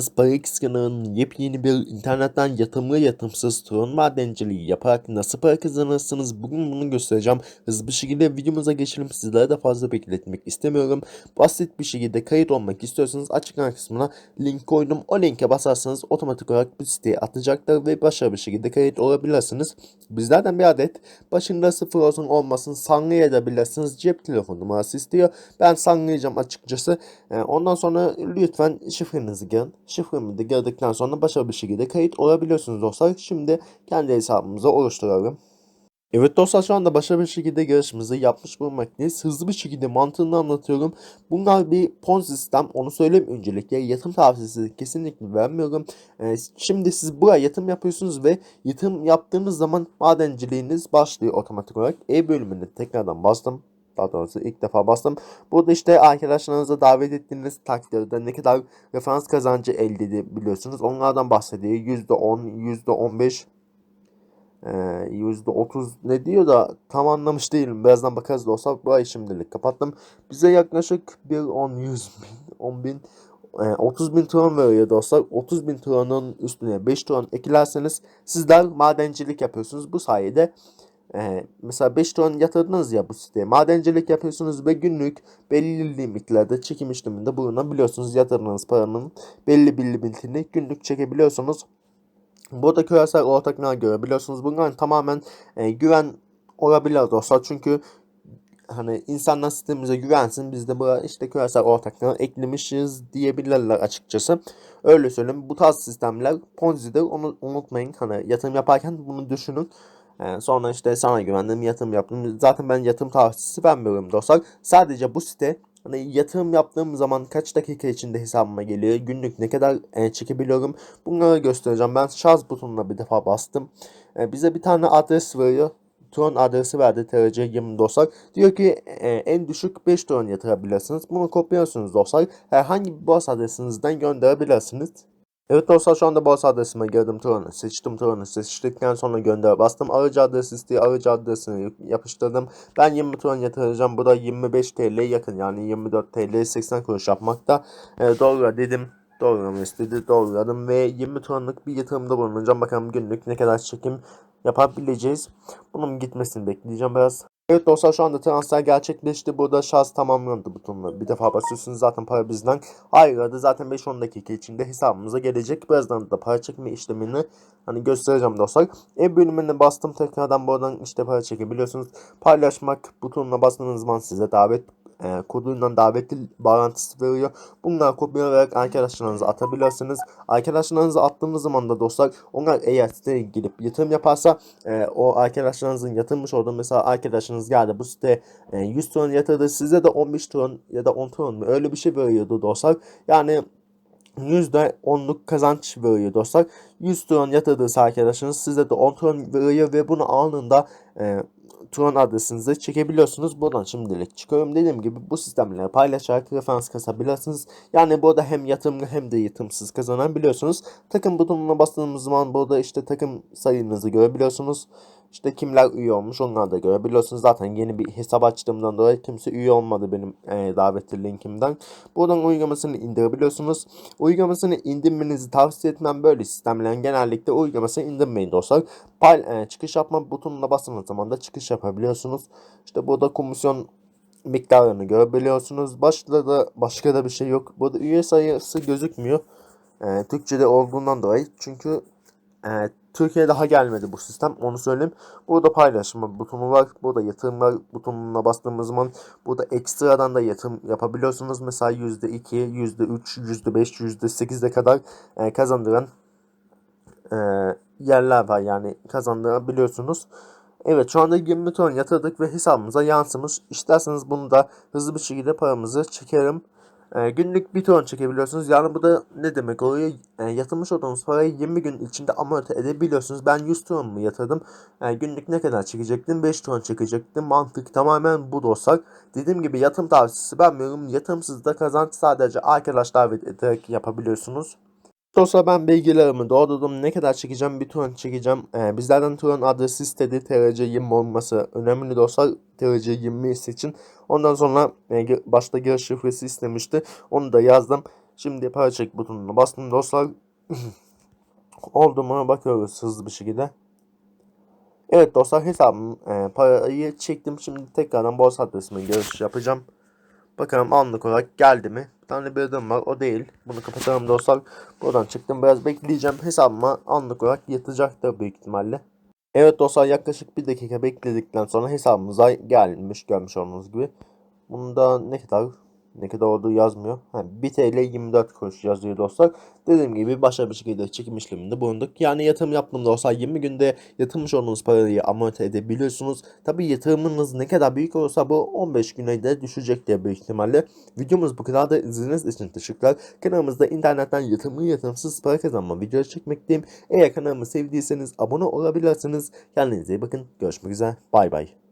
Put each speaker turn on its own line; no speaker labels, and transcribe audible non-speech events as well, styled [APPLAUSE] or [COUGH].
Sparix kanalının yepyeni bir internetten yatımlı yatımsız tron madenciliği yaparak nasıl para kazanırsınız bugün bunu göstereceğim. Hızlı bir şekilde videomuza geçelim sizlere de fazla bekletmek istemiyorum. Basit bir şekilde kayıt olmak istiyorsanız açıklama kısmına link koydum. O linke basarsanız otomatik olarak bu siteye atacaktır ve başarılı bir şekilde kayıt olabilirsiniz. Bizlerden bir adet başında sıfır olsun olmasın sanlayabilirsiniz. Cep telefon numarası istiyor. Ben sanlayacağım açıkçası. Ee, Ondan sonra lütfen şifrenizi girin. Şifremi de girdikten sonra başarılı bir şekilde kayıt olabiliyorsunuz dostlar. Şimdi kendi hesabımızı oluşturalım. Evet dostlar şu anda başarılı bir şekilde girişimizi yapmış bulunmaktayız. Hızlı bir şekilde mantığını anlatıyorum. Bunlar bir Ponzi sistem onu söyleyeyim öncelikle. Yatırım tavsiyesi kesinlikle vermiyorum. Ee, şimdi siz buraya yatırım yapıyorsunuz ve yatırım yaptığınız zaman madenciliğiniz başlıyor otomatik olarak. E bölümünde tekrardan bastım. Daha doğrusu ilk defa bastım. Burada işte arkadaşlarınıza davet ettiğiniz takdirde ne kadar referans kazancı elde edebiliyorsunuz. Onlardan bahsediyor. %10, %15, ee, %30 ne diyor da tam anlamış değilim. Birazdan bakarız da olsa burayı şimdilik kapattım. Bize yaklaşık bir 10, 100 bin, 10 bin, e, 30 bin tron veriyor dostlar. 30 bin tronun üstüne 5 tron eklerseniz sizler madencilik yapıyorsunuz. Bu sayede ee, mesela 5 ton yatırdınız ya bu siteye. Madencilik yapıyorsunuz ve günlük belli limitlerde çekim işleminde bulunabiliyorsunuz. Yatırdığınız paranın belli bir limitini günlük çekebiliyorsunuz. Burada küresel ortaklığa görebiliyorsunuz. Bunların tamamen e, güven olabilir dostlar. Çünkü hani insanlar sistemimize güvensin biz de buraya işte küresel ortaklığa eklemişiz diyebilirler açıkçası. Öyle söyleyeyim. Bu tarz sistemler Ponzi'dir. Onu unutmayın. Hani yatırım yaparken bunu düşünün. Ee, sonra işte sana güvendim yatırım yaptım. Zaten ben yatırım tavsiyesi vermiyorum dostlar. Sadece bu site hani yatırım yaptığım zaman kaç dakika içinde hesabıma geliyor. Günlük ne kadar e, çekebiliyorum. Bunları göstereceğim. Ben şarj butonuna bir defa bastım. E, bize bir tane adres veriyor. Tron adresi verdi TRC 20 dostlar. Diyor ki e, en düşük 5 tron yatırabilirsiniz. Bunu kopyalıyorsunuz dostlar. Herhangi bir borsa adresinizden gönderebilirsiniz. Evet dostlar şu anda borsa adresime girdim Tron'u seçtim Tron'u seçtikten sonra gönder bastım. Arıcı adresi istiyor arıcı adresini yapıştırdım. Ben 20 Tron yatıracağım. Bu da 25 TL yakın yani 24 TL 80 kuruş yapmakta. E, doğru dedim. Doğrulamı istedi. Doğruladım ve 20 tronluk bir yatırımda bulunacağım. Bakalım günlük ne kadar çekim yapabileceğiz. Bunun gitmesini bekleyeceğim biraz. Evet dostlar şu anda transfer gerçekleşti. Burada şans tamamlandı butonuna. Bir defa basıyorsunuz zaten para bizden ayrıldı. Zaten 5-10 dakika içinde hesabımıza gelecek. Birazdan da para çekme işlemini hani göstereceğim dostlar. Ev bölümüne bastım tekrardan buradan işte para çekebiliyorsunuz. Paylaşmak butonuna bastığınız zaman size davet e, koduyla davetli bağlantısı veriyor. Bunları kopyalayarak arkadaşlarınıza atabilirsiniz. Arkadaşlarınıza attığınız zaman da dostlar onlar eğer siteye girip yatırım yaparsa e, o arkadaşlarınızın yatırmış olduğu mesela arkadaşınız geldi bu site e, 100 tron yatırdı size de 15 tron ya da 10 tron mu öyle bir şey veriyordu dostlar. Yani %10'luk kazanç veriyor dostlar. 100 tron yatırdığınız arkadaşınız size de 10 tron veriyor ve bunu anında e, Tron adresinizi çekebiliyorsunuz. Buradan şimdilik çıkıyorum. Dediğim gibi bu sistemleri paylaşarak referans kasabilirsiniz. Yani burada hem yatırımlı hem de yatırımsız kazanabiliyorsunuz. Takım butonuna bastığımız zaman burada işte takım sayınızı görebiliyorsunuz. İşte kimler üye olmuş onları da görebiliyorsunuz. Zaten yeni bir hesap açtığımdan dolayı kimse üye olmadı benim e, davetli linkimden. Buradan uygulamasını indirebiliyorsunuz. Uygulamasını indirmenizi tavsiye etmem böyle sistemlerin genellikle uygulamasını indirmeyin dostlar. Pay, e, çıkış yapma butonuna bastığınız zaman da çıkış yapabiliyorsunuz. İşte burada komisyon miktarını görebiliyorsunuz. Başka da başka da bir şey yok. Burada üye sayısı gözükmüyor. E, Türkçe'de olduğundan dolayı. Çünkü e, Türkiye'ye daha gelmedi bu sistem onu söyleyeyim. Burada paylaşma butonu var. Burada yatırımlar butonuna bastığımız zaman burada ekstradan da yatırım yapabiliyorsunuz. Mesela %2, %3, %5, %8'e kadar e, kazandıran e, yerler var. Yani kazandırabiliyorsunuz. Evet şu anda 20 ton yatırdık ve hesabımıza yansımış. İsterseniz bunu da hızlı bir şekilde paramızı çekerim. E, günlük bir ton çekebiliyorsunuz. Yani bu da ne demek oluyor? E, yatırmış olduğunuz parayı 20 gün içinde amorti edebiliyorsunuz. Ben 100 ton mu yatırdım? E, günlük ne kadar çekecektim? 5 ton çekecektim. Mantık tamamen bu dostlar. Dediğim gibi yatırım tavsiyesi vermiyorum. Yatırımsız da kazanç sadece arkadaş davet ederek yapabiliyorsunuz. Dostlar ben bilgilerimi doldurdum. Ne kadar çekeceğim? Bir ton çekeceğim. Ee, bizlerden Turan adresi istedi. TRC20 olması önemli dostlar. TRC20 için. Ondan sonra e, başta giriş şifresi istemişti. Onu da yazdım. Şimdi para çek butonuna bastım dostlar. [CLEARS THROAT] Oldu mu bakıyoruz hızlı bir şekilde. Evet dostlar hesabım e, parayı çektim. Şimdi tekrardan borsa adresime giriş yapacağım. Bakalım anlık olarak geldi mi? Bir tane bir adım var o değil. Bunu kapatalım dostlar. Buradan çıktım biraz bekleyeceğim. Hesabıma anlık olarak yatacaktır büyük ihtimalle. Evet dostlar yaklaşık bir dakika bekledikten sonra hesabımıza gelmiş görmüş olduğunuz gibi. Bunda ne kadar ne kadar olduğu yazmıyor. Ha, 1 TL 24 kuruş yazıyor dostlar. Dediğim gibi başka bir şekilde çekim işleminde bulunduk. Yani yatırım yaptığım dostlar 20 günde yatırmış olduğunuz parayı amorti edebiliyorsunuz. Tabi yatırımınız ne kadar büyük olursa bu 15 güne de düşecek diye büyük ihtimalle. Videomuz bu kadar da izlediğiniz için teşekkürler. Kanalımızda internetten yatırımlı yatırımsız para kazanma videoları çekmekteyim. Eğer kanalımı sevdiyseniz abone olabilirsiniz. Kendinize iyi bakın. Görüşmek üzere. Bay bay.